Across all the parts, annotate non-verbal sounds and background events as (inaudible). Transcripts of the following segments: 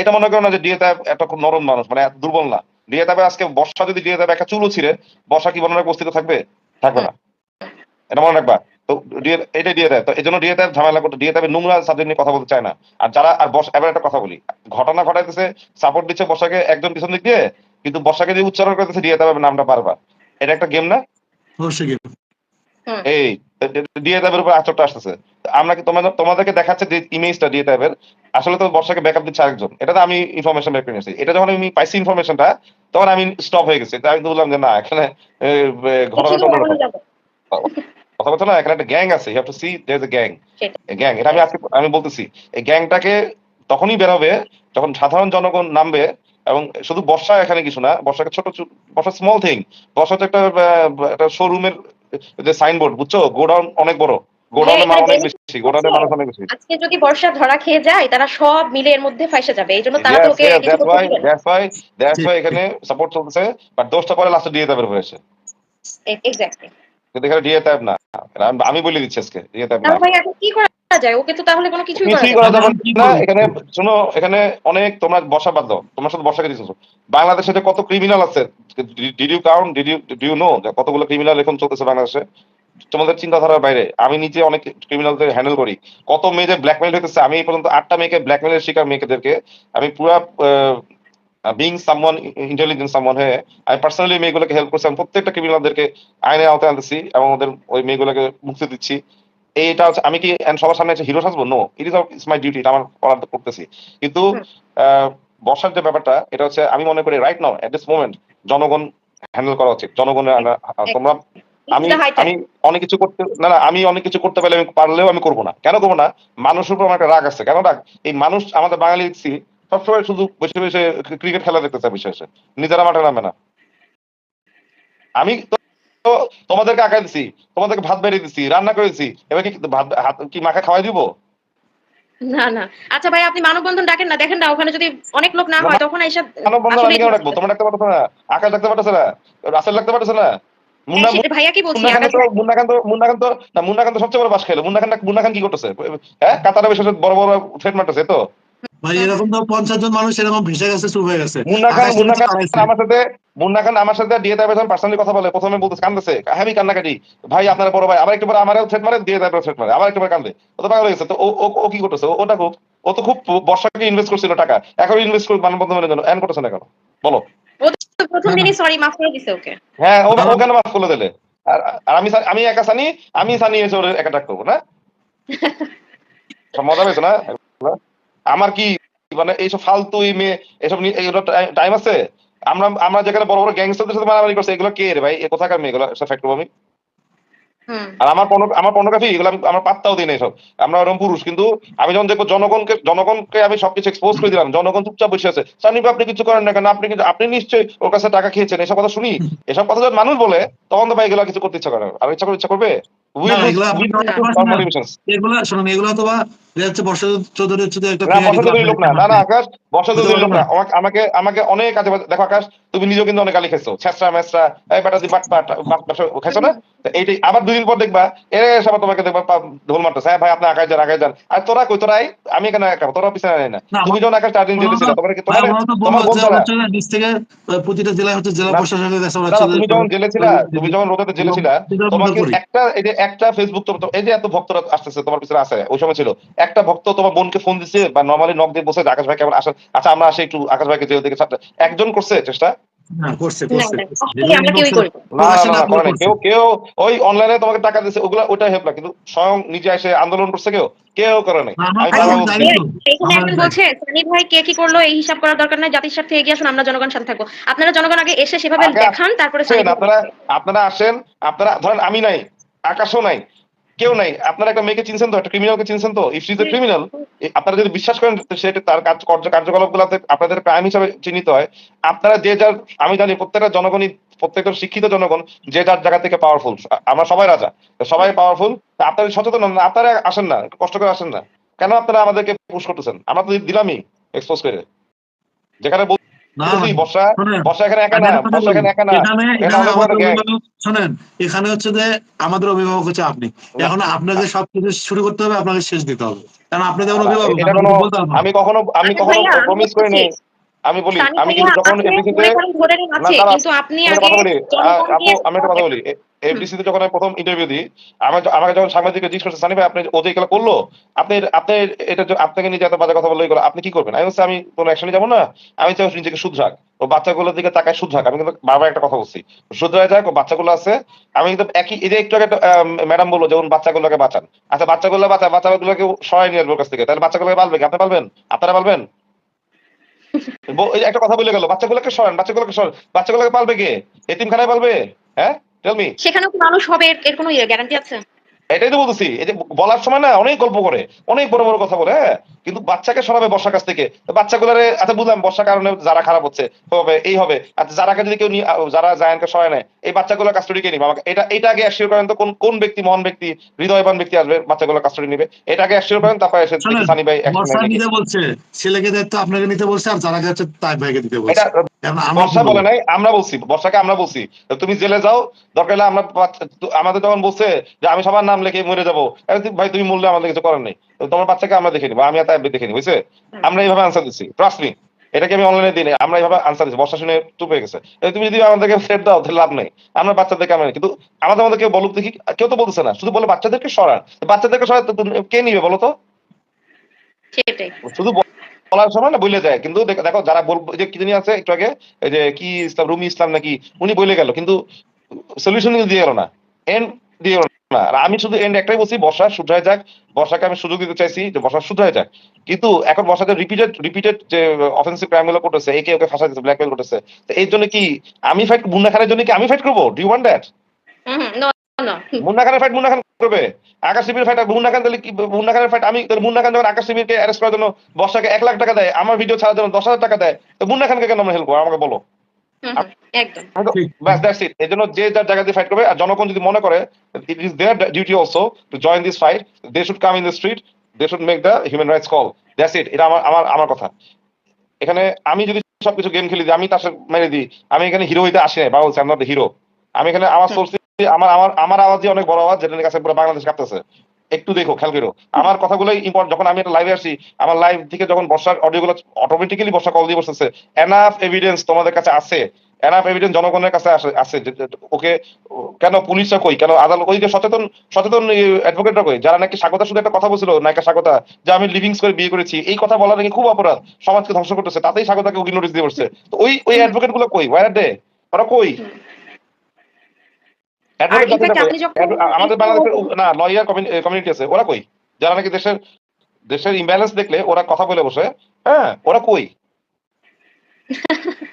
এটা মনে করো না যে ডিএ একটা খুব নরম মানুষ মানে দুর্বল না। ডিএ আজকে বর্ষা যদি ডিএ একটা চুলও ছিঁড়ে, বর্ষা কি মনে উপস্থিত থাকবে? থাকবে না। এটা মনে রাখবা। তো এটা তো এই জন্য ডিএ ঝামেলা করতে নোংরা সাবজেক্ট নিয়ে কথা বলতে চায় না। আর যারা আর বর্ষা এবার একটা কথা বলি। ঘটনা ঘটাইতেছে সাপোর্ট দিচ্ছে বর্ষাকে একজন পিছন দিক দিয়ে, কিন্তু বর্ষাকে যে উচ্চারণ করতেছে ডিএ নামটা পারবা এটা একটা গেম না? অবশ্যই এই টাইপের উপর আচরটা আসতেছে। আমরা কি তোমাদের তোমাদেরকে দেখাচ্ছে যে ইমেজটা টাইপের আসলে তো বর্ষাকে ব্যাকআপ দিচ্ছে আরেকজন। এটা তো আমি ইনফরমেশন বের করে এটা যখন আমি পাইছি ইনফরমেশনটা তখন আমি স্টপ হয়ে গেছি। আমি তো বললাম যে না এখানে ঘটনাটা কথা বলছো না? এখানে একটা গ্যাং আছে। Have to see there a gang gang এটা আমি আজকে আমি বলতেছি এই গ্যাংটাকে তখনই বেরোবে যখন সাধারণ জনগণ নামবে এবং শুধু বর্ষা এখানে কিছু না বর্ষাকে ছোট ছোট- বর্ষা স্মল থিং বর্ষা তো একটা একটা শোরুমের যে সাইনবোর্ড বুঝছ? গোডাউন অনেক বড়। গোডাউনের হ্যাঁ, মাল অনেক বেশি গোডাউনে মাল অনেক বেশি। আজকে যদি বর্ষা ধরা খেয়ে যায় তারা সব মিলে এর মধ্যে ফাইসা যাবে। এই জন্য তারা Yes, তো ওকে দ্যাটস দ্যাটস why এখানে সাপোর্ট চলতেছে বাট দোষটা পরে লাস্টে দিয়ে দেবে হয়েছে এ- exactly। কিন্তু এখানে দিয়ে দেব না। আমি- বলে দিচ্ছি আজকে দেব না। ভাই এখন কি করা যায়? ওকে তো তাহলে কোনো কিছুই করা যাবে করা না। যাবে না। এখানে শোনো এখানে অনেক তোমরা বসা বাদ দাও তোমার সাথে দিচ্ছ বাংলাদেশে যে কত ক্রিমিনাল আছে did you count did you do you know কতগুলো ক্রিমিনাল এখন চলতেছে বাংলাদেশে? তোমাদের চিন্তাধারার বাইরে। আমি নিজে অনেক ক্রিমিনালদের হ্যান্ডেল করি। কত মেয়ে যে ব্ল্যাকমেল হইতেছে আমি এই পর্যন্ত আটটা মেয়েকে ব্ল্যাকমেলের শিকার মেয়েদেরকে আমি পুরা বিং সামওয়ান ইন্টেলিজেন্ট সামওয়ান হয়ে আমি পার্সোনালি মেয়েগুলোকে হেল্প করছি। আমি প্রত্যেকটা ক্রিমিনালদেরকে আইনে আওতায় আনতেছি এবং ওদের ওই মেয়েগুলোকে মুক্তি দিচ্ছি। এইটা হচ্ছে আমি কি সবার সামনে একটা hero সাজবো? No it is it's my duty এটা আমার করার করতেছি। কিন্তু বর্ষার যে ব্যাপারটা এটা হচ্ছে আমি মনে করি right now at this moment জনগণ হ্যান্ডেল করা উচিত। জনগণের তোমরা আমি. আমি অনেক কিছু করতে না না আমি অনেক কিছু করতে পারলে আমি পারলেও আমি করব না। কেন করব না? মানুষের উপর আমার একটা রাগ আছে। কেন রাগ? এই মানুষ আমাদের বাঙালি দেখছি সবসময় শুধু বসে বসে ক্রিকেট খেলা দেখতে চায় বসে বসে নিজেরা মাঠে নামে না আমি তো- তোমাদেরকে আঁকাই দিছি তোমাদেরকে ভাত বেরিয়ে দিছি রান্না করেছি এবার কি ভাত হাত কি মাখা খাওয়াই দিব না না আচ্ছা ভাই আপনি মানববন্ধন ডাকেন না দেখেন না ওখানে যদি অনেক লোক না হয় তখন এইসব মানব বন্ধন আমি কেন রাখব তোমরা পারছ না আকাশ পারছ না রাসেল পারছ না হ্যাঁ, ভাইয়া কি বলছি মুন্না খান আকাশ তো মুন্না খান তো মুন্না খান তো না মুন্না সবচেয়ে বড় বাস খেলো মুন্না খান মুন্না খান কি করতেছে হ্যাঁ কাতারে বসে বড় বড় থ্রেট মারতেছে তো ভাই এরকম তো পঞ্চাশ জন মানুষ এরকম ভেসে গেছে চুপ হয়ে গেছে। মুন্না খান মুন্না খান আমার সাথে মুন্না খান আমার সাথে দিয়ে দেবে পার্সোনালি কথা বলে প্রথমে কান্দছে। আমি কান্নাকাটি। ভাই আপনার বড় ভাই আবার একটু পরে আমারও থ্রেট মারে দিয়ে দেবে থ্রেট মারে আবার একটু পরে কান্দে। ও তো পাগল হয়ে গেছে। তো ও ও- ও কি করতেছে? ওটা খুব ও তো খুব বর্ষাকে ইনভেস্ট করছিল টাকা। এখন ইনভেস্ট করে জন্য। এন করতেছে না কেন? বলো। প্রথম দিনই সরি মাফ করে দিছে ওকে। হ্যাঁ ও কেন মাফ করলে দিলে? আর আমি আমি একা সানি আমি সানি এসে ওর একা করব না? (laughs) মজা পেয়েছে না? আমার কি মানে এইসব ফালতু মেয়ে এসব টাইম আছে? আমরা আমরা যেখানে বড় বড় গ্যাংস্টারদের সাথে মারামারি করছে এগুলো কে রে ভাই? এ কোথাকার মেয়ে? এগুলো সব ফ্যাক্ট আমি? আর আমার পর্নো- আমার পর্নোগ্রাফি এগুলো আমার পাত্তাও দিই না এসব। আমরা ওরকম পুরুষ কিন্তু আমি যখন দেখব জনগণকে জনগণকে আমি সবকিছু এক্সপোজ করে দিলাম জনগণ চুপচাপ বসে আছে। আপনি কিছু করেন না কেন? আপনি কিন্তু আপনি নিশ্চয়ই ওর কাছে টাকা খেয়েছেন এসব কথা শুনি। এসব কথা যখন মানুষ বলে তখন তো ভাই এগুলো কিছু করতে ইচ্ছা করে না। আর ইচ্ছা করে ইচ্ছা করবে? এগুলো শোনেন। এগুলো আমাকে আমাকে অনেক কাজে দেখো আকাশ তুমি নিজেও কিন্তু অনেক গালি ছেঁচড়া মেসরা এই বেটা না? এইটাই আবার দুদিন পর দেখবা এর সব তোমাকে দেখবা ঢোল মারতেছে। হ্যাঁ ভাই আপনি আকাশ যান আকাশ যান। আর তোরা কই তোরাই আমি এখানে একা তোরা পিছনে নাই না। তুমি যখন আকাশ চার দিন জেলে তোমার কি তোমার তোমার বলব যে বন্ধুরা হচ্ছে নিচ থেকে প্রতিটা জেলায় হচ্ছে জেলা প্রশাসনের কাছে আমরা না, হচ্ছে তুমি যখন জেলে ছিলা তুমি যখন রোদাতে জেলে ছিলা সেটা তোমাকে একটা এই যে একটা ফেসবুক তো এই যে এত ভক্তরা আসতেছে তোমার পিছনে আসে ওই সময় ছিল। একটা ভক্ত তোমার বোনকে ফোন দিছে বা নর্মালি নক দিয়ে বসে আকাশ ভাই কেমন? আসেন। আচ্ছা আমরা আসি একটু আকাশ ভাইকে জেল থেকে একজন করছে চেষ্টা। কেউ কেউ ওই অনলাইনে তোমাকে টাকা ওগুলা ওটা হেল্প কিন্তু স্বয়ং নিজে এসে আন্দোলন করছে কেউ? কেউ করে নাই। বলছি। সানি ভাই কে কি করল? এই হিসাব করার দরকার নাই জাতির স্বার্থে এগিয়ে আসুন আমরা জনগণ সাথে থাকব। আপনারা জনগণ আগে এসে সেভাবে দেখান তারপরে আপনারা আপনারা আসেন আপনারা ধরেন আমি নাই আকাশও নাই। কেউ নাই। আপনারা একটা মেয়েকে চিনছেন তো? একটা ক্রিমিনালকে চিনছেন তো? ইফ ইজ এ ক্রিমিনাল আপনারা যদি বিশ্বাস করেন সেটা তার কাজ কার্য- কার্যকলাপগুলোতে আপনাদের ক্রাইম হিসাবে চিহ্নিত হয়, আপনারা যে যার, আমি জানি প্রত্যেকটা জনগণই, প্রত্যেকটা শিক্ষিত জনগণ যে যার জায়গা থেকে পাওয়ারফুল আমরা সবাই রাজা। সবাই পাওয়ারফুল আপনারা সচেতন হন, আপনারা আসেন না, কষ্ট করে আসেন না। কেন আপনারা আমাদেরকে পুশ করতেছেন? আমরা তো দিলামই এক্সপোজ করে। যেখানে এখানে হচ্ছে যে আমাদের অভিভাবক হচ্ছে আপনি। এখন আপনাকে সবকিছু শুরু করতে হবে আপনাকে শেষ দিতে হবে। কারণ আপনি যেমন অভিভাবক। আমি কখনো আমি আচ্ছা কখনো প্রমিস করি বলতেছি, নাই আমি বলি আমি কিন্তু যখন এফডিসিতে কিন্তু আপনি আগে আমি একটা কথা বলি এফডিসিতে যখন আমি প্রথম ইন্টারভিউ দিই আমাকে যখন সাংবাদিক জিজ্ঞেস করছে সানি ভাই আপনি ও যে এগুলো করল? আপনি আপনি এটা আপনাকে নিজে এত বাজে কথা বলল এগুলো আপনি কি করবেন? আমি বলছি আমি কোনো অ্যাকশনে যাব না আমি চাই নিজেকে শুধরাক ও বাচ্চাগুলোর দিকে তাকায় শুধরাক আমি কিন্তু বারবার একটা কথা বলছি শুধরায় যাক ও বাচ্চাগুলো আছে আমি কিন্তু একই এই যে একটু আগে ম্যাডাম বলল যেমন বাচ্চাগুলোকে বাঁচান। আচ্ছা বাচ্চাগুলো বাঁচা বাচ্চাগুলোকে সরাই নিয়ে আসব কাছ থেকে। তাহলে বাচ্চাগুলোকে পালবে কি? আপনি পালবেন? আপনারা পালবেন? একটা কথা বলে গেল, বাচ্চাগুলোকে সরান বাচ্চাগুলোকে সরান। বাচ্চাগুলোকে পালবে কে? এতিমখানায় পালবে? হ্যাঁ? টেল মি সেখানেও কি মানুষ হবে? এর- এর কোনো গ্যারান্টি আছে? এটাই তো বলতেছি এই যে বলার সময় না অনেক গল্প করে অনেক বড় বড় কথা বলে হ্যাঁ? কিন্তু বাচ্চাকে সরাবে বর্ষার কাছ থেকে। তো বাচ্চাগুলোরে আচ্ছা বুঝলাম বর্ষার কারণে যারা খারাপ হচ্ছে হবে এই হবে। আচ্ছা যারাকে যদি কেউ যারা জায়ানকে সরায় নেয় এই বাচ্চাগুলো কাস্টডি কে নিবে? আমাকে এটা এটা আগে অ্যাসিওর করেন তো কোন কোন ব্যক্তি মহান ব্যক্তি হৃদয়বান ব্যক্তি আসবে বাচ্চাগুলো কাস্টডি নিবে? এটা আগে অ্যাসিওর করেন তারপরে এসে সানি ভাই বর্ষা নিতে বলছে ছেলেকে দায়িত্ব আপনাকে নিতে বলছে আর যারা যাচ্ছে তাই ভাইকে দিতে বলছে। বর্ষা বলে নাই আমরা বলছি বর্ষাকে আমরা বলছি। তুমি জেলে যাও দরকার হলে আমরা আমাদের যখন বলছে যে আমি সবার নাম লিখে মরে যাব। ভাই তুমি মূল্য আমাদের কিছু করার নেই। তোমার বাচ্চাকে আমরা দেখে নিবো। আমি আর তাই দেখে নিবো বুঝছে? আমরা এইভাবে আনসার দিচ্ছি। ট্রাস্ট মি এটাকে আমি অনলাইনে দিই আমরা এইভাবে আনসার দিচ্ছি। বর্ষা শুনে চুপ হয়ে গেছে। তুমি যদি আমাদেরকে থ্রেট দাও তাহলে লাভ নেই। আমরা বাচ্চাদেরকে আমরা কিন্তু আমাদের কেউ বলুক দেখি কেউ তো বলতেছে না। শুধু বলে বাচ্চাদেরকে সরান। বাচ্চাদেরকে সরাতে কে নিবে বলো তো? শুধু বলার সময় না বলে যায়। কিন্তু দেখো যারা বলব যে কি জানি আছে একটু আগে এই যে কি ইসলাম রুমি ইসলাম নাকি উনি বলে গেল। কিন্তু সলিউশন দিয়ে গেল না। এন্ড দিয়ে গেল না আমি শুধু এন্ড একটাই বলছি বর্ষা শুধরায় যাক বর্ষাকে আমি সুযোগ দিতে চাইছি যে বর্ষা শুধরায় যাক। কিন্তু এখন বর্ষা যে রিপিটেড রিপিটেড যে অফেন্সিভ ক্রাইমগুলো করতেছে একে ওকে ফাঁসা দিচ্ছে ব্ল্যাকমেল করতেছে তো এর জন্য কি আমি ফাইট মুন্না খানের জন্য কি আমি ফাইট করব? ডু ওয়ান্ট দ্যাট মুন্না খানের ফাইট মুন্না খান করবে। আকাশ শিবির ফাইট মুন্না খান তাহলে কি মুন্না খানের ফাইট আমি মুন্না খান যখন আকাশ শিবিরকে অ্যারেস্ট করার জন্য বর্ষাকে এক লাখ টাকা দেয় আমার ভিডিও ছাড়ার জন্য দশ হাজার টাকা দেয় তো মুন্না খানকে কেন আমরা হেল্প করব? আমাকে বলো। একদম। দ্যাটস ইট এই যে যার জায়গা দিয়ে ফাইট করবে আর জনগণ যদি মনে করে it is their duty also to join this fight they should come in the street they should make the human rights call that's it এটা আমার আমার আমার কথা। এখানে আমি যদি সবকিছু গেম খেলি দিই আমি তার সাথে মেরে দিই আমি এখানে হিরো হইতে আসি নাই বা বলছি আমরা হিরো আমি এখানে আমার সোর্স আমার আমার আমার আওয়াজই অনেক বড় আওয়াজ যেটা কাছে পুরো বাংলাদেশ কাঁপতেছে। একটু দেখো, খেয়াল করো। আমার কথাগুলোই ইম্পর্টেন্ট যখন আমি একটা লাইভে আসি, আমার লাইভ থেকে যখন বর্ষার অডিওগুলো অটোমেটিক্যালি বর্ষা কল দিয়ে বসতেছে এনাফ এভিডেন্স তোমাদের কাছে আছে। এনাফ এভিডেন্স জনগণের কাছে আছে ওকে, কেন পুলিশরা কই? কেন আদালত ওই যে সচেতন সচেতন অ্যাডভোকেটরা কই? যারা নাকি স্বাগতা শুধু একটা কথা বলছিল, নায়িকা স্বাগতা, যে আমি লিভিংস করে বিয়ে করেছি, এই কথা বলা নাকি খুব অপরাধ। সমাজকে ধ্বংস করতেছে, তাতেই স্বাগতাকে উকিল নোটিশ দিয়ে বসছে। তো ওই ওই অ্যাডভোকেটগুলো কই? ওয়ার ডে ওরা কই? আমাদের বাংলাদেশের না লয়ার কমিউনিটি আছে ওরা কই? যারা নাকি দেশের দেশের ইমব্যালেন্স দেখলে ওরা কথা বলে বসে হ্যাঁ ওরা কই? (laughs)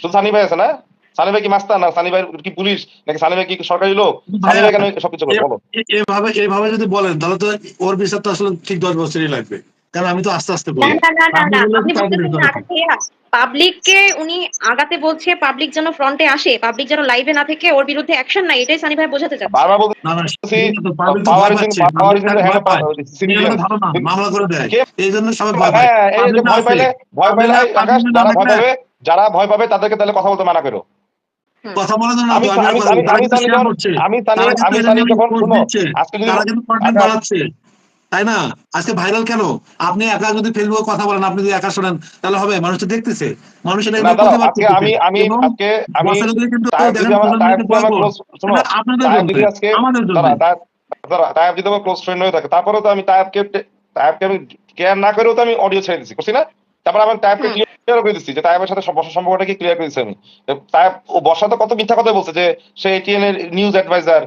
শুধু সানি ভাই আছে না? সানি ভাই কি মাস্তার না? সানি ভাই কি পুলিশ? নাকি সানি ভাই কি সরকারি লোক? সানি ভাই কেন সবকিছু বলো। এ- এভাবে এভাবে যদি বলেন তাহলে তো ওর বিচার তো আসলে ঠিক দশ বছরই লাগবে। কারণ আমি তো আস্তে আস্তে না বলি পাবলিককে উনি আগাতে বলছে পাবলিক যেন ফ্রন্টে আসে পাবলিক যেন লাইভে না থেকে ওর বিরুদ্ধে অ্যাকশন নাই এটাই সানি ভাই বোঝাতে চাচ্ছে বারবার বলতে না না পায়। তিনি civilian. আমাকে ভালো না, মামলা করে দেয় কে- এই জন্য সবাই ভয় পায় হ্যাঁ এই যে ভয়। পাইলে ভয় পাইলে আকাশ যারা ভয় পাবে যারা ভয় পাবে তাদেরকে তাহলে কথা বলতে মানা করো কথা বলার জন্য আমি আমি আমি আমি আমি। আমি যখন শুনো। আজকে যদি তাই না? আজকে ভাইরাল কেন? আপনি একা যদি ফেসবুকে কথা বলেন আপনি যদি একা শোনেন তাহলে হবে মানুষ তো দেখতেছে। মানুষ এটা। আমি আমি আজকে আমি কিন্তু আপনাদের জন্য আমাদের জন্য। দাঁড়া তায়েব দাঁড়া তায়েব যদি আমার ক্লোজ ফ্রেন্ড হয়ে থাকে তারপরেও তো আমি তায়েবকে তায়েবকে আমি কেয়ার না করেও তো আমি অডিও ছেড়ে দিচ্ছি করছি না? তারপর আমি তায়েবকে ক্লিয়ার করে দিচ্ছি যে তায়েবের সাথে সব- সম্পর্কটা কি ক্লিয়ার করে দিচ্ছি আমি তায়েব ও বর্ষা তো কত মিথ্যা কথা বলছে যে সে এটিএন এর নিউজ অ্যাডভাইজার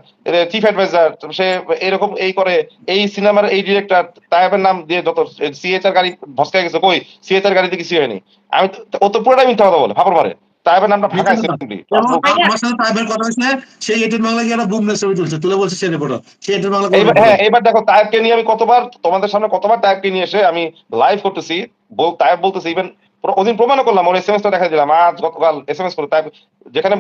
চিফ অ্যাডভাইজার সে এরকম এই করে এই সিনেমার এই ডিরেক্টর তায়েবের নাম দিয়ে যত সিএচআর গাড়ি ভসকে গেছে কই? সিএচআর গাড়িতে কিছু হয়নি। আমি ও তো পুরোটাই মিথ্যা কথা বলে ফাপড় মারে। তায়েবের নামটা ফাঁকায় মিথ্যা কথা। simply। এবং ভাইয়া- আমার সাথে তাইবের কথা হচ্ছে সেই এটিন বাংলা গিয়ে একটা বুমনের ছবি তুলছে তুলে বলছে সে রিপোর্টার সেই এটিন বাংলা হ্যাঁ এবার দেখো তায়েবকে নিয়ে আমি কতবার তোমাদের সামনে কতবার নিয়ে এসে আমি লাইভ করতেছি বল বলতেছি ইভেন ওদিন প্রমাণও করলাম ওর এসএমএস টা দেখা দিলাম আজ গতকাল এসএমএস করে তায়েব যেখানে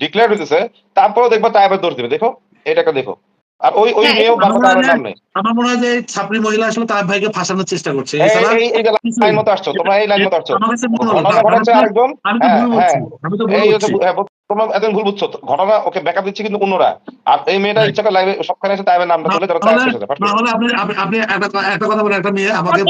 ডিক্লেয়ার হইতেছে তারপরেও দেখবা তায়েবের দোষ দিবে দেখো এটাকে দেখো আর ওই ওই মেয়েও বারবার আমরা তায়েবের জানি- নাম। নেই আমার মনে হয় যে ছাত্রী মহিলা আসলে তার ভাইকে ফাঁসানোর চেষ্টা করছে। এই এই- এই লাইন মতো আসছো তোমরা এই লাইন মতো আসছো। আমার কাছে হলো, ঘটনা ঘটাচ্ছে আমি তো- আরেকজন। আমি তো ভুল বলছি আমি তো ভুল এই হচ্ছে বলছি তোমরা একদম ভুল বুঝছ। ঘটনা ওকে ব্যাকআপ দিচ্ছে কিন্তু অন্যরা। আর এই মেয়েটা ইচ্ছা করে লাইভে সবখানে এসে তাইবের নামটা তুলে তারা তাহলে শেষে যায়। তাহলে আপনি একটা কথা একটা মেয়ে আমাকে।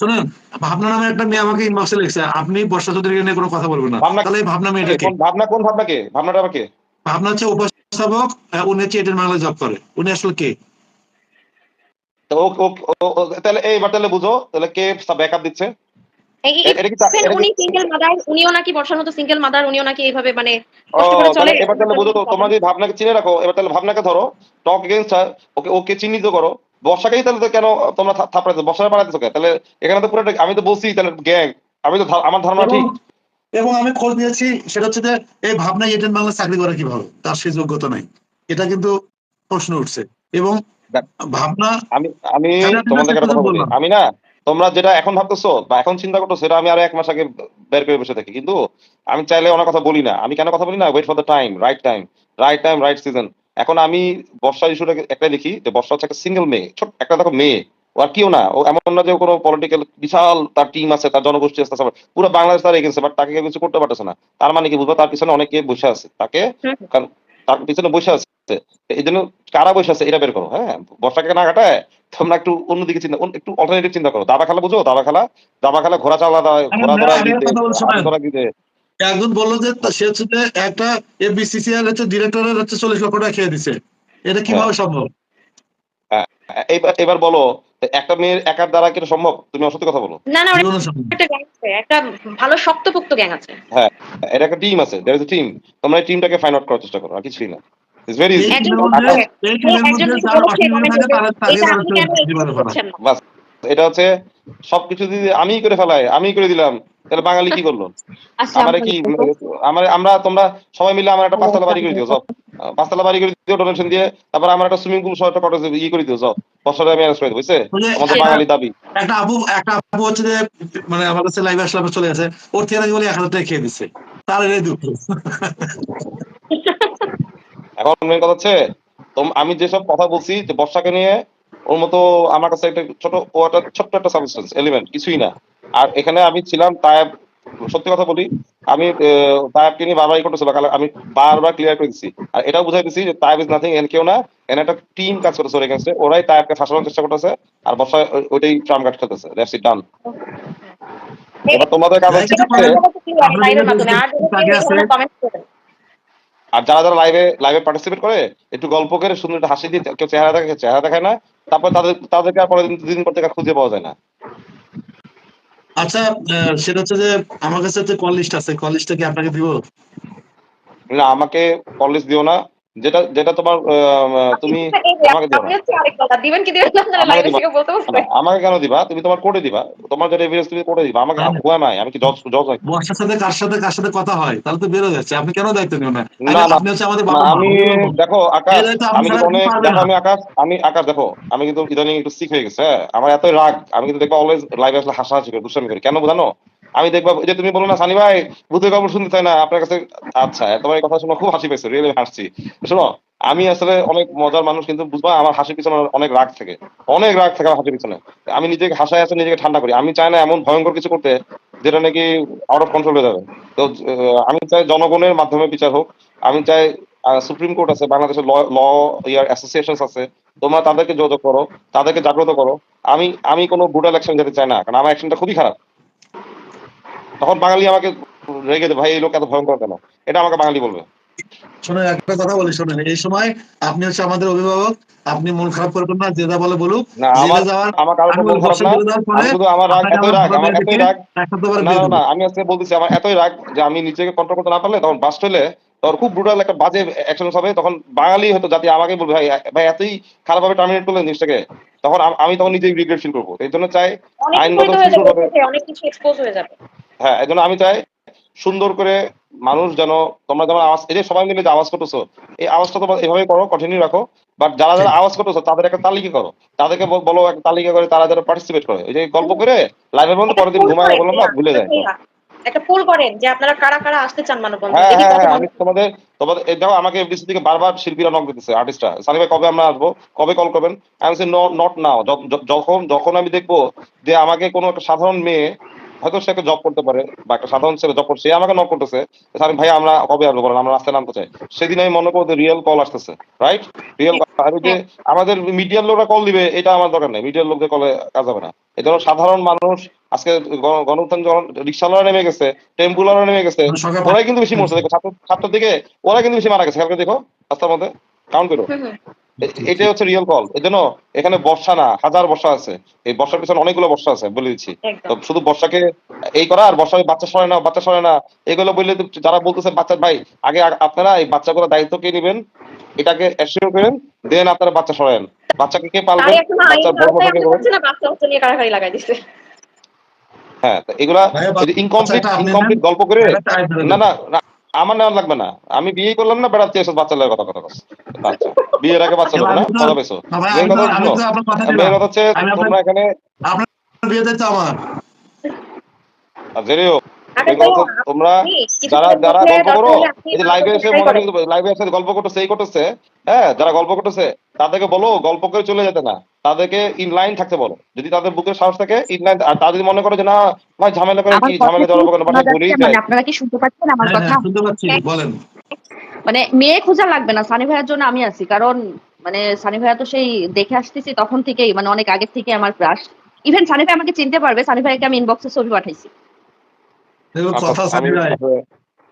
শুনুন ভাবনা নামে একটা মেয়ে আমাকে ইনবক্সে লিখছে আপনি বর্ষা চৌধুরীকে নিয়ে কোনো কথা বলবেন না। ভাবনা- তাহলে ভাবনা মেয়েটা কে? কোন ভাবনা কোন ভাবনা কে? ভাবনাটা আবার কে? ভাবনা হচ্ছে উপস্থাপক উনি হচ্ছে এটেন বাংলা জব করে। উনি আসলে কে? তাহলে এইবার তাহলে বুঝো তাহলে কে ব্যাকআপ দিচ্ছে? এই- এই- এ- এটা কি তা- বুঝছেন, এটা কি- উনি সিঙ্গেল মাদার উনিও নাকি বর্ষার মতো সিঙ্গেল মাদার উনিও নাকি এইভাবে মানে ও, কষ্ট করে চলে তাহলে এবার তাহলে বুঝো তো তোমরা যদি ভাবনাকে চিনে রাখো এবার তাহলে ভাবনাকে ধরো টক ওকে ওকে চিহ্নিত করো। বর্ষাকেই তাহলে কেন তোমরা থাপড়াইছো তাহলে এখানে তো পুরো আমি তো বলছি তাহলে গ্যাং আমি তো আমার ধারণা ঠিক। এবং- আমি খোঁজ নিয়েছি সেটা হচ্ছে যে এই ভাবনা এটেন বাংলা চাকরি করে কীভাবে? তার সেই যোগ্যতা নাই। এটা কিন্তু প্রশ্ন উঠছে। এবং ভাবনা আমি আমি আমি তোমাদের কথা বলি। আমি না তোমরা যেটা এখন ভাবতেছো বা এখন চিন্তা করতেছো সেটা আমি আরও এক মাস আগে বের করে বসে থাকি কিন্তু আমি চাইলে অনেক কথা বলি না। আমি কেন কথা বলি না? Wait for the time right time right time right season এখন আমি বর্ষা ইস্যুটা একটা দেখি যে বর্ষা হচ্ছে একটা সিঙ্গেল মেয়ে ছোট একটা দেখো মেয়ে। আর কেউ না। ও এমন না যে কোনো পলিটিক্যাল বিশাল তার টিম আছে তার জনগোষ্ঠী আছে পুরো বাংলাদেশ তার এগেছে বাট তাকে কিছু করতে পারতেছে না। তার মানে কি বুঝব তার পিছনে অনেকে বসে আছে। তাকে তার পিছনে বসে আছে। এই জন্য কারা বসে আছে এটা বের করো হ্যাঁ? বর্ষাকে না কাটায় তোমরা একটু অন্যদিকে চিন্তা একটু অল্টারনেটিভ চিন্তা করো। দাবা খেলা বুঝো? দাবা খেলা দাবা খেলা ঘোড়া চালা দেয় আমি ধরা দিতে একজন বলল যে সে হচ্ছে একটা হচ্ছে ডিরেক্টরের হচ্ছে চল্লিশ লক্ষ টাকা খেয়ে দিছে। এটা কীভাবে সম্ভব? এবার এবার বলো একটা মেয়ের একার দ্বারা কি সম্ভব তুমি কথা বলো না না একটা গ্যাং আছে একটা ভালো শক্তপোক্ত গ্যাং আছে এটা একটা টিম আছে দেয়ার ইজ টিম তোমরা এই টিমটাকে ফাইন্ড আউট করার চেষ্টা করো আর কিছুই না ইটস ভেরি ইজি? বাস এটা হচ্ছে সবকিছু যদি আমি করে ফেলাই আমি করে দিলাম তাহলে বাঙালি কি করল? আচ্ছা আমারে কি আমার আমরা তোমরা সবাই মিলে আমার একটা পাঁচতলা বাড়ি করে দিও সব পাঁচতলা বাড়ি করে দিও ডোনেশন দিয়ে তারপর আমার একটা সুইমিং পুল সহ একটা কটেজ ই করে দিও সব বছরে আমি অ্যারেস্ট করে দেবো বুঝছে? আমাদের বাঙালি দাবি। একটা আপু একটা আপু হচ্ছে যে মানে আমার কাছে লাইভে আসলে চলে গেছে ওর থেকে নাকি বলে এক হাজার টাকা খেয়ে দিচ্ছে তার এটাই দুঃখ। এখন মেন কথা হচ্ছে আমি যেসব কথা বলছি যে বর্ষাকে নিয়ে ওর মতো আমার কাছে একটা ছোট ও একটা ছোট্ট একটা সাবস্টেন্স এলিমেন্ট কিছুই না। আর এখানে আমি ছিলাম তাই সত্যি কথা বলি আমি তায়াবকে নিয়ে বারবারই করতেছিল কারণ আমি বারবার ক্লিয়ার করে দিচ্ছি আর এটাও বুঝাই দিচ্ছি যে তায়াব ইজ নাথিং এন কেউ না এন একটা টিম কাজ করতেছে ওর এগেন্স্টে ওরাই তায়াবকে ফাঁসানোর চেষ্টা করতেছে আর বর্ষা ওইটাই ট্রাম কাট দ্যাটস ইট ডান এবার তোমাদের কাজ হচ্ছে লাইভের মাধ্যমে আর কমেন্ট করবেন আর যারা যারা লাইভে লাইভে পার্টিসিপেট করে একটু গল্প করে সুন্দর একটা হাসি দিয়ে কেউ চেহারা দেখে চেহারা দেখায় না তারপর তাদের তাদেরকে আর পরের দিন দুদিন পর থেকে খুঁজে পাওয়া যায় না। আচ্ছা সেটা হচ্ছে যে আমার কাছে কল লিস্ট আছে। কল লিস্টটা কি আপনাকে দিব? না, আমাকে কল লিস্ট দিও না। যেটা যেটা তোমার আহ, তুমি আমাকে দিও না। আপনি হচ্ছে আরেক কথা দিবেন কি দিবেন? না আমাকে লাইভে থেকে বলতে বলতে আমাকে কেন দিবা? তুমি তোমার কোডে দিবা। তোমার যেটা এভিডেন্স তুমি কোডে দিবা। আমাকে আমি- হুয়াম আমি কি জজ জজ বর্ষার সাথে কার সাথে কার সাথে কথা হয়? তাহলে তো বেরো যাচ্ছে। আপনি কেন দায়িত্ব নেবেন না? আপনি হচ্ছে আমাদের বাবা আমি দেখো আকাশ আমি কিন্তু অনেক দেখো। আমি আকাশ আমি আকাশ দেখো আমি কিন্তু ইদানিং একটু সিক হয়ে গেছে হ্যাঁ। আমার এতই রাগ। আমি কিন্তু দেখব অলওয়েজ লাইভে আসলে হাসাহাসি করি দুষ্টামি করি। কেন জানো আমি দেখব যে তুমি বলো না, সানি ভাই, ভূতের খবর শুনতে চাই না, আপনার কাছে আচ্ছা তোমার কথা শুনে খুব হাসি পেয়েছে রিয়েলি হাসছি। শোনো, আমি আসলে অনেক মজার মানুষ, কিন্তু বুঝবা, আমার হাসির পিছনে অনেক রাগ থাকে। অনেক রাগ থাকে হাসির পিছনে। আমি নিজেকে হাসায় আছে নিজেকে ঠান্ডা করি। আমি চাই না এমন ভয়ঙ্কর কিছু করতে, যেটা নাকি আউট অফ কন্ট্রোল হয়ে যাবে। তো আমি চাই জনগণের মাধ্যমে বিচার হোক। আমি চাই সুপ্রিম কোর্ট আছে, বাংলাদেশের ল ল ইয়ার অ্যাসোসিয়েশন আছে। তোমরা তাদেরকে যোগাযোগ করো, তাদেরকে জাগ্রত করো। আমি আমি কোনো ব্রুটাল অ্যাকশন যেতে চাই না, কারণ আমার অ্যাকশনটা খুবই খারাপ। তখন বাঙালি আমাকে রেগে দেবে ভাই এই লোক এত ভয়ঙ্কর কেন? এটা আমাকে বাঙালি বলবে। শোনেন একটা কথা বলি শোনেন এই সময় আপনি হচ্ছে আমাদের অভিভাবক আপনি মন খারাপ করবেন না যে যা বলে বলুক না আমার আমার কারোর আমি মন খারাপ না জেলে যাওয়ার পরে আমি শুধু আমার রাগ এতই রাগ আমার আমার এতই রাগ। এক সপ্তাহ পরে না না আমি আজকে বলতেছি আমার এতই রাগ যে আমি নিজেকে কন্ট্রোল করতে না পারলে তখন বাস্ট হলে তখন খুব ব্রুটাল একটা বাজে অ্যাকশন হবে তখন বাঙালি হয়তো জাতি আমাকে বলবে ভাই ভাই এতই খারাপভাবে টার্মিনেট করলেন জিনিসটাকে। তখন আমি তখন নিজেই রিগ্রেট ফিল করব। এই জন্য চাই আইনগত অনেক কিছু এক্সপোজ হয়ে যাবে। হ্যাঁ এই আমি চাই সুন্দর করে মানুষ যেন তোমরা যেমন আওয়াজ এই যে সবাই মিলে যে আওয়াজ করতেছো এই আওয়াজটা তোমরা এভাবে করো কন্টিনিউ রাখো বাট যারা যারা আওয়াজ করতেছো তাদের একটা তালিকা করো। তাদেরকে বলো একটা তালিকা করে তারা যারা পার্টিসিপেট করে। এই যে গল্প করে লাইভের মধ্যে পরের দিন ঘুমায় বললাম না ভুলে যায়। একটা পোল করেন যে আপনারা কারা কারা আসতে চান মানববন্ধন। হ্যাঁ হ্যাঁ হ্যাঁ আমি তোমাদের তোমাদের এই দেখো আমাকে এফডিসি থেকে বারবার শিল্পীরা নক দিতেছে আর্টিস্টরা সানি ভাই কবে আমরা আসব? কবে কল করবেন? আমি বলছি নট নাও যখন যখন আমি দেখব যে আমাকে কোনো একটা সাধারণ মেয়ে হয়তো সে একটা জব করতে পারে বা একটা সাধারণ ছেলে জব করছে আমাকে নক করতেছে স্যার ভাই আমরা কবে আসব বলেন আমরা রাস্তায় নামতে চাই। সেদিন আমি মনে করব রিয়েল কল আসতেছে রাইট রিয়েল আর যে আমাদের মিডিয়ার লোকরা কল দিবে এটা আমার দরকার নেই। মিডিয়ার লোকদের কলে কাজ হবে না। এই ধরো সাধারণ মানুষ আজকে গণ- গণউত্থান যখন রিক্সাওয়ালা নেমে গেছে টেম্পুলারা নেমে গেছে ওরাই কিন্তু বেশি মরছে। দেখো ছাত্র ছাত্র দিকে ওরা কিন্তু বেশি মারা গেছে। কালকে দেখো রাস্তার মধ্যে। কাউন্ট করো। এটাই হচ্ছে রিয়েল কল এই জন্য এখানে বর্ষা না হাজার বর্ষা আছে। এই বর্ষার পিছনে অনেকগুলো বর্ষা আছে বলে দিচ্ছি। তো শুধু বর্ষাকে এই করা আর বর্ষাকে বাচ্চা সরে না বাচ্চা সরে না এগুলো বললে যারা বলতেছে বাচ্চা ভাই আগে আপনারা এই বাচ্চাগুলো দায়িত্ব কে নেবেন? এটাকে অ্যাসিওর করেন দেন আপনারা বাচ্চা সরায়েন। বাচ্চাকে কে পালবেন বাচ্চা বড় না বাচ্চা হচ্ছে নিয়ে কারাকারি লাগাই দিচ্ছে হ্যাঁ তো এগুলা ইনকমপ্লিট ইনকমপ্লিট গল্প করে না না না, আমার নেওয়া লাগবে না। আমি বিয়ে করলাম না বেড়াতে এসব বাচ্চা লাগে কথা কথা। বিয়ের আগে বাচ্চা লাগবে না কথা বেশো মেয়ের কথা শুনো হচ্ছে তোমরা এখানে আপনার বিয়ে দেখতে আমার। জেরিও। মেন তো কথা হচ্ছে তোমরা যারা যারা গল্প করো এই যে লাইভে এসে বাচ্চাকে মনে করেন। লাইভে এসে গল্প করতেছে এই করতেছে হ্যাঁ যারা গল্প করতেছে তাদেরকে বলো গল্প করে চলে যেতে না। তাদেরকে ইন থাকতে বলো। যদি তাদের বুকের সাহস থাকে ইন আর তারা যদি মনে করে যে না ভাই ঝামেলা করে কি ঝামেলা জড়াবো কেন শোনা বাসায় মানে যায় আপনারা কি শুনতে পাচ্ছেন আমার হ্যাঁ, কথা? হ্যাঁ, শুনতে পাচ্ছি বলেন। মানে মেয়ে খোঁজা লাগবে না সানি ভাইয়ের জন্য আমি আছি কারণ মানে সানি ভাইয়া তো সেই দেখে আসতেছি তখন থেকেই মানে অনেক আগের থেকে আমার ক্রাশ ইভেন সানি ভাই আমাকে চিনতে পারবে সানি ভাইকে আমি ইনবক্সে ছবি পাঠাইছি। কথা আমি-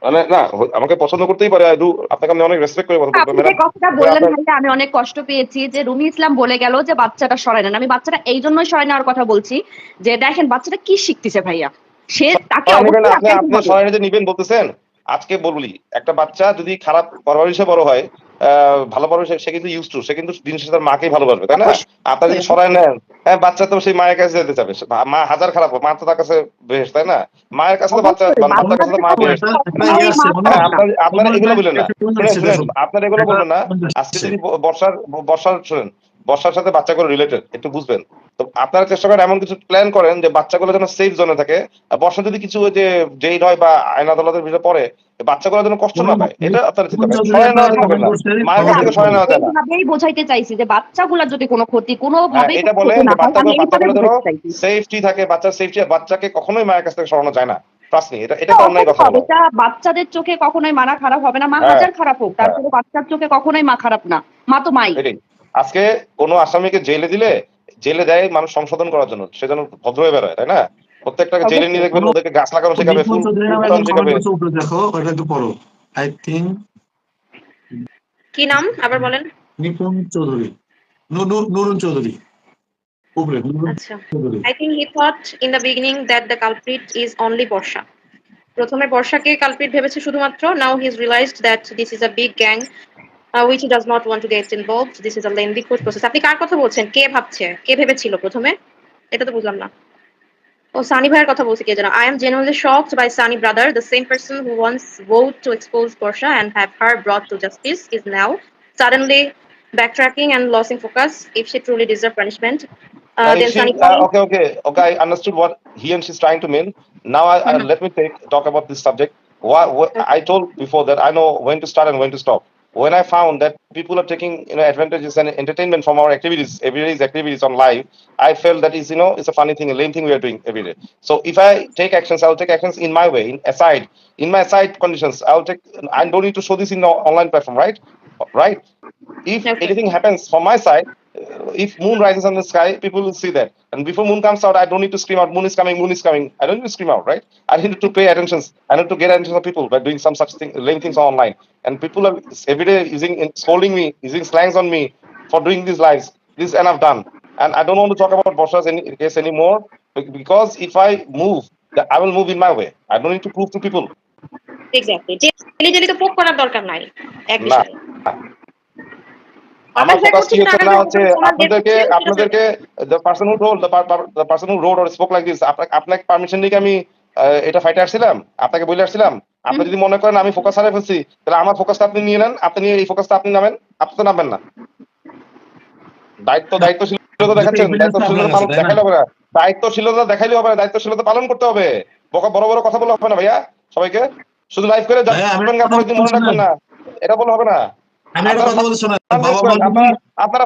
মানে না আমাকে পছন্দ করতেই পারে আইডু আপনাকে আমি অনেক রেসপেক্ট করে কথা বলব ম্যাডাম কথাটা বললেন ভাইয়া আমি অনেক কষ্ট পেয়েছি যে রুমি ইসলাম বলে গেল যে বাচ্চাটা সরায় নেন আমি বাচ্চাটা এই জন্যই সরাই নেওয়ার কথা বলছি যে দেখেন বাচ্চাটা কি শিখতেছে ভাইয়া? সে তাকে সরাই আপনি আপনি বলবেন। নিতে নিবেন বলতেছেন। আজকে বলি একটা বাচ্চা যদি খারাপ পরবরিশে বড় হয় আহ, ভালো পরবরিশে সে কিন্তু ইউজ টু সে কিন্তু দিন শেষে তার মাকেই ভালোবাসবে তাই না? আপনার যদি সরাই নেন হ্যাঁ বাচ্চা তো সেই মায়ের কাছে যেতে চাবে। মা হাজার খারাপ মা তো তার কাছে বেশ তাই না? মায়ের কাছে তো বাচ্চা মানে বাচ্চার কাছে তো মা বেশ। হ্যাঁ, হয়? আপনার এগুলো বললেন না। আপনার এগুলো বললেন না। আজকে যদি বর্ষার বর্ষার শুনেন বর্ষার সাথে বাচ্চাগুলো রিলেটেড একটু বুঝবেন। তো আপনারা চেষ্টা করেন এমন কিছু প্ল্যান করেন যে বাচ্চাগুলো যেন সেফ জোনে থাকে। বর্ষা যদি কিছু ওই যে জেইল হয় বা আইন আদালতের ভিতরে পড়ে বাচ্চাগুলো যেন কষ্ট না পায় এটা আপনারা চিন্তা করেন। নেওয়া না। মায়ের কাছ থেকে নেওয়া যায় না। বোঝাইতে চাইছি যে বাচ্চাগুলা যদি কোনো ক্ষতি কোনো হ্যাঁ, ভাবে এটা বলে যে বাচ্চাগুলো বাচ্চাগুলো যেন সেফটি থাকে বাচ্চার সেফটি বাচ্চাকে কখনোই মায়ের কাছ থেকে সরানো যায় না। এটা এটা কথা এটা বাচ্চাদের চোখে কখনোই মারা খারাপ হবে না। মা হ্যাঁ। হাজার খারাপ হোক তারপরে বাচ্চার চোখে কখনোই মা খারাপ না। মা তো মাই। আজকে কোনো আসামিকে জেলে দিলে জেলে দেয় মানুষ সংশোধন করার জন্য সে যেন ভদ্র হয়ে বেরোয় তাই না? প্রত্যেকটাকে জেলে নিয়ে দেখবেন ওদেরকে গাছ লাগানো শেখাবে ফুল শেখাবে। দেখো ওটা একটু পড়ো। আই থিঙ্ক কি নাম? আবার বলেন। নিপুণ চৌধুরী। নুরুন চৌধুরী। আচ্ছা Chowdhury. I think he thought in the beginning that the culprit is বর্ষা প্রথমে বর্ষাকে কালপ্রিট ভেবেছে শুধুমাত্র নাও he's realized that this is a big gang uh, which he does not want to get involved this is a lengthy court process আপনি কার কথা বলছেন কে ভাবছে কে ভেবেছিল প্রথমে এটা তো বুঝলাম না ও সানি ভাইয়ের কথা বলছে কে জানো I am genuinely shocked by Sani brother the same person who once vowed to expose Porsche and have her brought to justice is now suddenly backtracking and losing focus if she truly deserve punishment uh, then She- Sani uh, okay, okay, okay. I understood what he and she's trying to mean. Now, I, I, Mhm. let me take talk about this subject. Why, what, I told before that I know when to start and when to stop. When I found that people are taking you know advantages and entertainment from our activities, everyday's activities on live, I felt that is you know it's a funny thing, a lame thing we are doing every day. So if I take actions, I'll take actions in my way, in aside, in my side conditions. I'll take. I don't need to show this in the online platform, right? Right. If Okay. anything happens from my side, if moon rises on the sky, people will see that. And before moon comes out, I don't need to scream out, moon is coming, moon is coming. I don't need to scream out, right? I need to pay attention. I need to get attention of people by doing some such thing, lame things online. And people are every day using, scolding me, using slangs on me for doing these lives. This is enough done. And I don't want to talk about Borsha's any case anymore be- because if I move, that I will move in my way. I don't need to prove to people. Exactly jelly jelly তো পোক করার দরকার নাই এক না বিষয়ে আমার আকাশ focus কি হচ্ছে না, হচ্ছে আপনাদেরকে আপনাদেরকে the person who the person who wrote or spoke like this আপনাকে পারমিশন নিয়ে আমি এটা ফাইটে আসছিলাম? আপনাকে বলে আসছিলাম? আপনি যদি মনে করেন আমি ফোকাস হারিয়ে ফেলছি তাহলে আমার ফোকাসটা আপনি নিয়ে নেন আপনি নিয়ে এই ফোকাসটা আপনি নামেন আপনি তো নামবেন না। দায়িত্ব দায়িত্বশীলতা দেখাচ্ছেন দায়িত্বশীলতা পালন দেখাইলে হবে না। দায়িত্বশীলতা দেখাইলে হবে না দায়িত্বশীলতা পালন করতে হবে। বকা বড় বড় কথা বলে হবে না ভাইয়া সবাইকে। শুধু লাইভ করে যাবেন মনে রাখবেন না। এটা বলে হবে না। আমি একটা কথা বলতে শোনা আপনারা বাবা মা আপনারা।